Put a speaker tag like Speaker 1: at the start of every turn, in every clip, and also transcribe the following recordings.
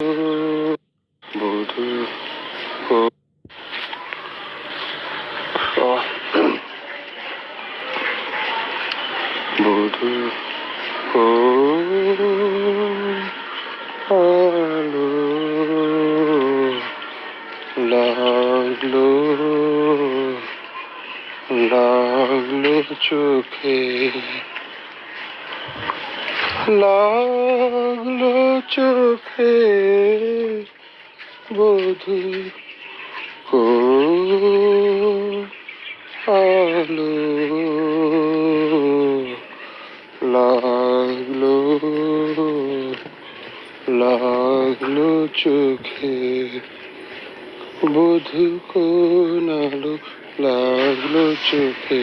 Speaker 1: বধু ও আহ, বধু ও আলো লাগল লাগল চোখে লাগল চোখে বধু কো আলো লাগল লাগল চোখে বধু কোন আলো লাগল চোখে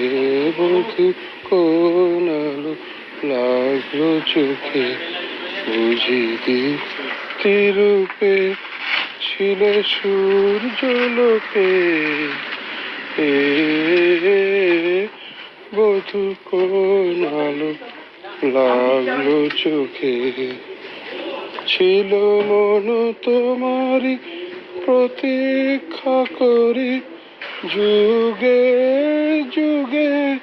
Speaker 1: বধু কোন আলো লাগল চোখে বুঝি দীপ্তিরূপে ছিল সূর্য লোকে। বধু কোন আলো লাগল চোখে? ছিল মন তোমারি প্রতীক্ষা করি। যুগে যুগে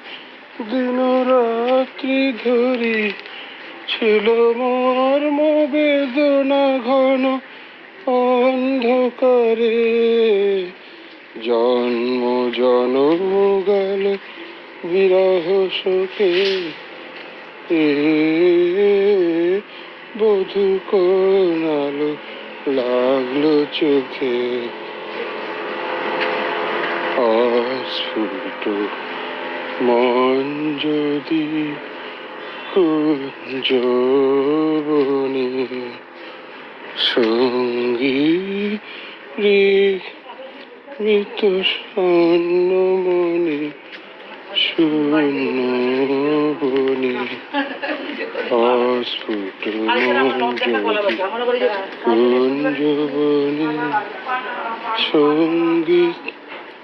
Speaker 1: দিন রাত্রি ধরি। ছিল মর্ম বেদনা ঘন অন্ধকারে। জন্ম জনম গেল বিরহ শোকে। বধু কোন আলো লাগল চোখে। অস্ফুট মন যদি কুঞ্জবনে সঙ্গী মৃত স্বর্ণ মনে শূন্য বনে অস্ফুট কুঞ্জবনে সংগীত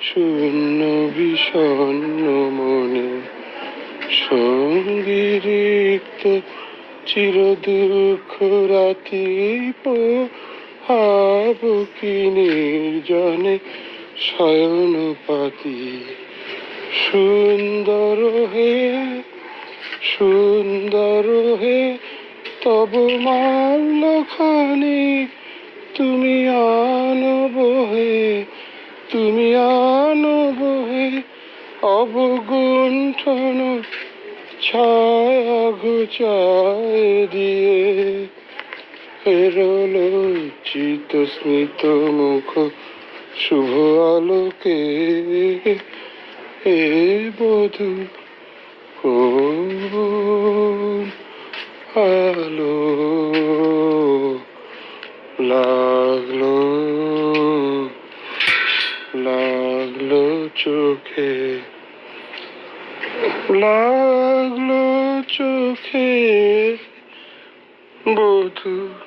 Speaker 1: শূন্য বিষণ্ণ সঙ্গীরিক্ত চির দুঃখ রাতি হাব কি নির্জনে শয়ন পাতি সুন্দর হে সুন্দর হে, তব মাল্যখানি তুমি আনব হে, তুমি আনব হে, অবগুণ্ঠন ছায়া ঘুচায় দিয়ে ফেরল চিত স্মিত মুখ, শুভ আলোকে। এ বধু কোন আলো। লাগল লাগল চোখে লাগল চোখে বধু।